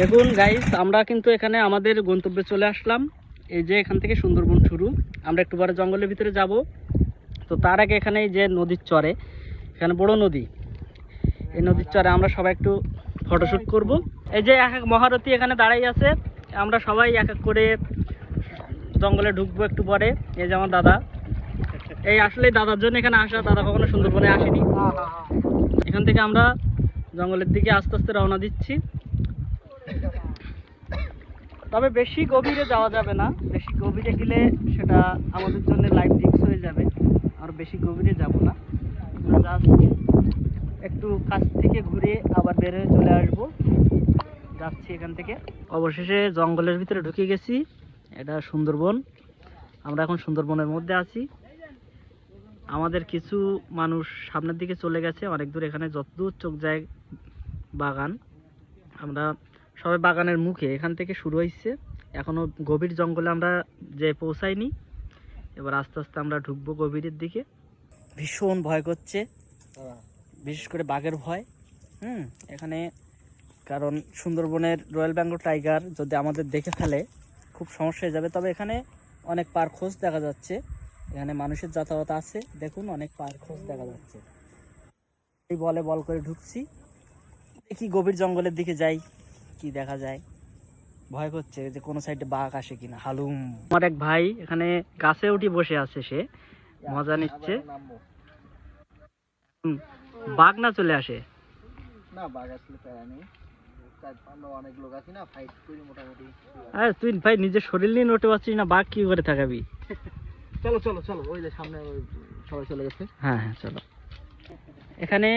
দেখুন গাইস আমরা কিন্তু এখানে আমাদের গন্তব্যে চলে আসলাম। এই যে এখান থেকে সুন্দরবন শুরু। আমরা একটু পরে জঙ্গলের ভিতরে যাব। তো তার আগে এখানে যে নদীর চরে, এখানে বড় নদী। এই নদীর চরে আমরা সবাই একটু ফটোশ্যুট করব। এই যে এক এক মহারথী এখানে দাঁড়াই আছে। আমরা সবাই এক এক করে জঙ্গলে ঢুকবো একটু পরে। এই যে আমার দাদা। এই আসলে দাদার জন্য এখানে আসা। দাদা কখনো সুন্দরবনে আসেনি। এখান থেকে আমরা জঙ্গলের দিকে আস্তে আস্তে রওনা দিচ্ছি। তবে বেশি গভীরে যাওয়া যাবে না। বেশি গভীরে গেলে সেটা আমাদের জন্য লাইফ রিস্ক হয়ে যাবে। আর বেশি গভীরে যাব না। একটু কাছ থেকে ঘুরে আবার বের হয়ে চলে আসব। যাচ্ছি এখান থেকে। অবশেষে জঙ্গলের ভিতরে ঢুকে গেছি। এটা সুন্দরবন। আমরা এখন সুন্দরবনের মধ্যে আছি। আমাদের কিছু মানুষ সামনের দিকে চলে গেছে। অনেক দূর এখানে যতদূর চোখ যায় বাগান। আমরা সবাই বাগানের মুখে। এখান থেকে শুরু হয়েছে এখনও গভীর জঙ্গলে আমরা যে পৌঁছাইনি, এবার আস্তে আস্তে আমরা ঢুকবো গভীরের দিকে। ভীষণ ভয় করছে। বিশেষ করে বাঘের ভয়। হুম, এখানে কারণ সুন্দরবনের রয়্যাল বেঙ্গল টাইগার যদি আমাদের দেখে ফেলে, খুব সমস্যা হয়ে যাবে। তবে এখানে অনেক পার খোঁজ দেখা যাচ্ছে। এখানে মানুষের যাতায়াত আছে। দেখুন, অনেক পার খোঁজ দেখা যাচ্ছে। এই বলে বল করে ঢুকছি। দেখি গভীর জঙ্গলের দিকে যাই। কি দেখা যায়? ভয় করছে যে কোনো সাইডে বাঘ আসে কিনা হালুম। আমার এক ভাই এখানে গাছে উঠে বসে আছে সে মজা নিচ্ছে। বাঘ না চলে আসে? না বাঘ আসলে প্যারা নেই। অনেক লোক আছি না ফাইট করি মোটামুটি। আরে তুই ভাই নিজের শরীর নিয়ে নোটে পাচ্ছিস না বাঘ কি করে থাকাবি? চলো চলো চলো ওই যে সামনে সবাই চলে গেছে। হ্যাঁ হ্যাঁ চলো। এখানে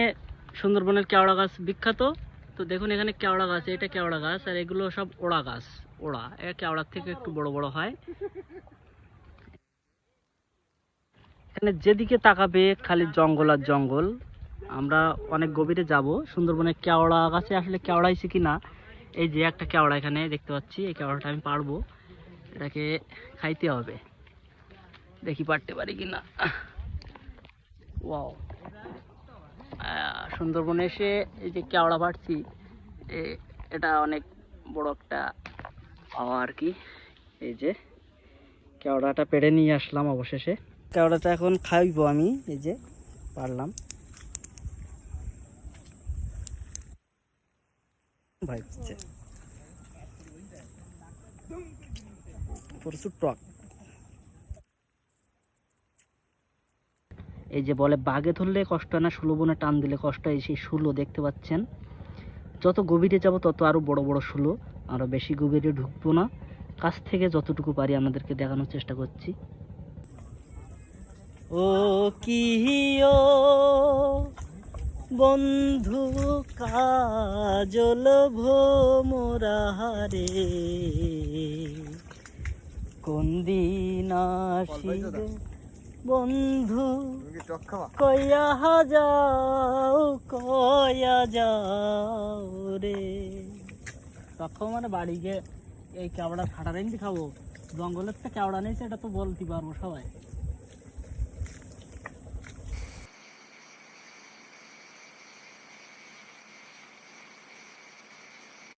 সুন্দরবনের কেওড়া গাছ বিখ্যাত। তো দেখুন এখানে কেওড়া গাছ, এটা কেওড়া গাছ, আর এগুলো সব ওড়া গাছ, ওড়া। এ কেওড়ার থেকে একটু বড় বড় হয়। এখানে যেদিকে তাকাবে খালি জঙ্গল আর জঙ্গল। আমরা অনেক গভীরে যাব, সুন্দরবনে কেওড়া গাছে আসলে কেওড়াইছে কি না এই যে একটা কেওড়া এখানে দেখতে পাচ্ছি, এই কেওড়াটা আমি পারব। এটাকে খাইতে হবে। দেখি পারতে পারি কি না ওয়াও। সুন্দরবনে এসে এই যে কেওড়া পাড়ছি এ- এটা অনেক বড় একটা পাওয়া আর কি। এই যে কেওড়াটা পেড়ে নিয়ে আসলাম অবশেষে। কেওড়াটা এখন খাইবো আমি, এই যে পারলাম। ভাই প্রচুর টক। এই যে বলে বাঘে ধরলে কষ্ট হয় না সুলবনে টান দিলে কষ্ট হয় সেই শুলো দেখতে পাচ্ছেন। যত গভীরে যাব তত আরও বড় বড় শুলো আমরা বেশি গভীরে ঢুকবো না। কাছ থেকে যতটুকু পারি আমাদেরকে দেখানোর চেষ্টা করছি। ও কি ও বন্ধু কাজল ভোমরা রে কোন দিন আসিবে বন্ধু কয়া যাও কইয়া যাও রে। তখন মানে বাড়ি গিয়ে এই কেওড়া ফাটা রেঞ্জ খাব। জঙ্গলের তো কেওড়া নেই সেটা তো বলতে পারব সবাই।